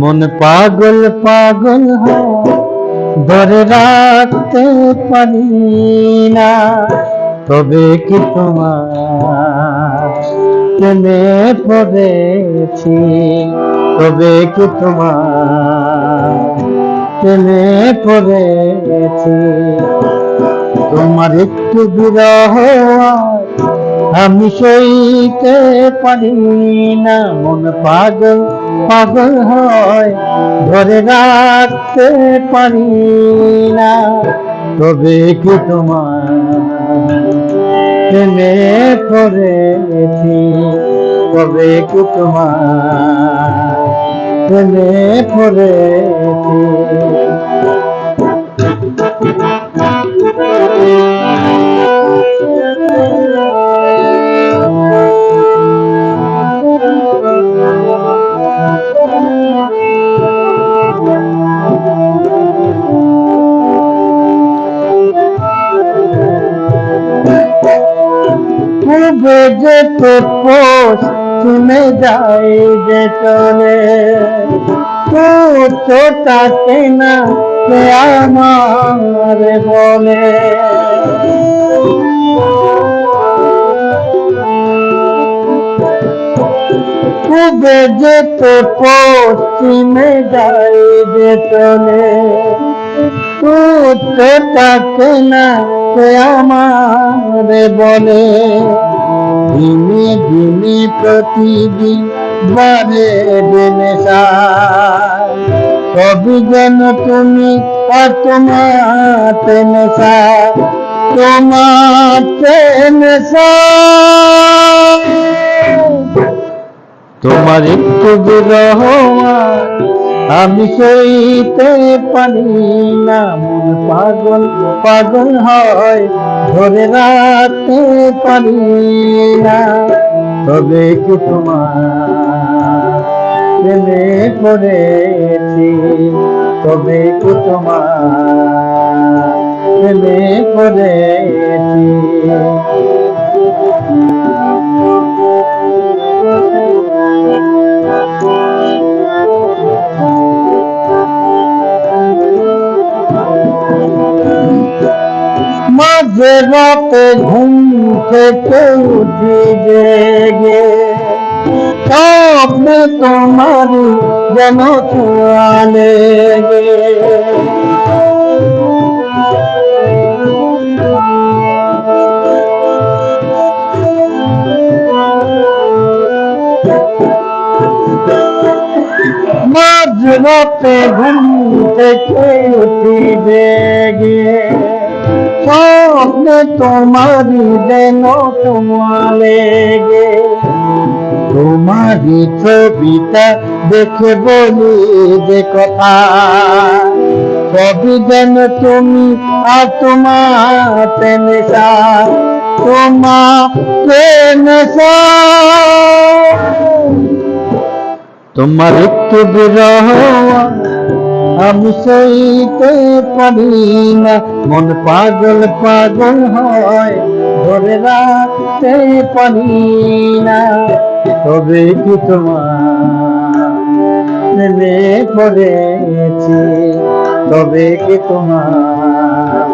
মন পাগল পাগল ধরে রাখতে পারি না। তবে কি তোমার প্রেমে পড়েছি? তবে কি তোমার প্রেমে পড়েছি? তোমার একটু বিরহ আমি সইতে পারি না। মন পাগল পাগল হয় ধরে রাখতে পারি না। তবে কি তোমার প্রেমে পড়েছি, তবে কি তোমার প্রেমে পড়েছি। পূর্বে যে তো পোষ শুনে যায় যে চলে তো তাকে না, সে আমার বলে পূর্বে যে তো পশ্চিমে যায় যে চলে তাকে না, সে আমার বলে দিনে দিনে প্রতিদিন বারে দিনে সবই যেন তুমি আর তোমার নেশা তোমার নেশা তোমার একটু বিরহ আমি সইতে পারি না, মন পাগল পাগল হয়, ধরে রাখতে পারি না। তবে কি তোমার প্রেমে পড়েছি? তবে কি তোমার প্রেমে পড়েছি? মাঝে রাতে ঘুম থেকে উঠি জেগে স্বপ্নে তোমার যেন চুয়ালে গে। মাঝরাতে ঘুম থেকে উঠি জেগে স্বপ্নে তোমারি যেন তোমারে গে। তোমারি ছবিটা দেখে বলি যে কথা। সবই যেন তুমি আর তোমার প্রেমেশা তোমার প্রেমেশা তোমার একটু বিরহ আমি সইতে পারি না মন পাগল পাগল হয় ধরে রাখতে পারি না তবে কি তোমার প্রেমে পড়েছি তবে কি তোমার